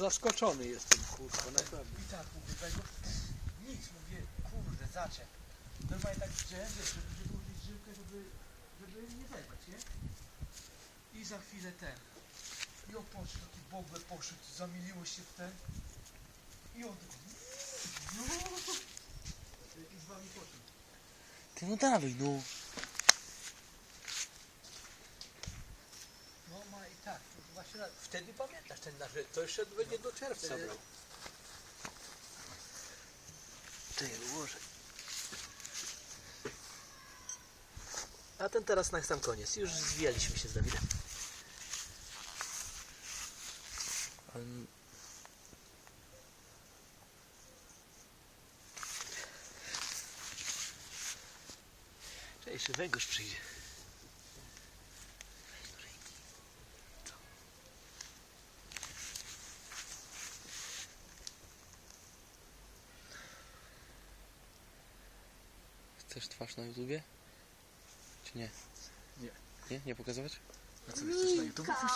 Zaskoczony jestem, kurwa, naprawdę. I tak mówię, tego nic, mówię, kurde, zaczep. Normalnie tak widziałem, wiesz, żeby, żeby użyć żyłkę, żeby, żeby nie zerwać, nie? I za chwilę ten. I on poszedł, taki bogle poszedł, zamiliło się w ten. I on taki, no, i z wami poszedł. Ty no dawaj, no. No ma i tak, właśnie na- wtedy pamiętasz ten nasz, to jeszcze będzie do czerwca Wtedy- brał. Ty ułożę. A ten teraz na sam koniec. Już zwijaliśmy się z Dawidem. On... Cześć, węgorz przyjdzie. Chcesz twarz na YouTubie? Czy nie? Nie. Nie? Nie pokazywać? A co, chcesz na YouTube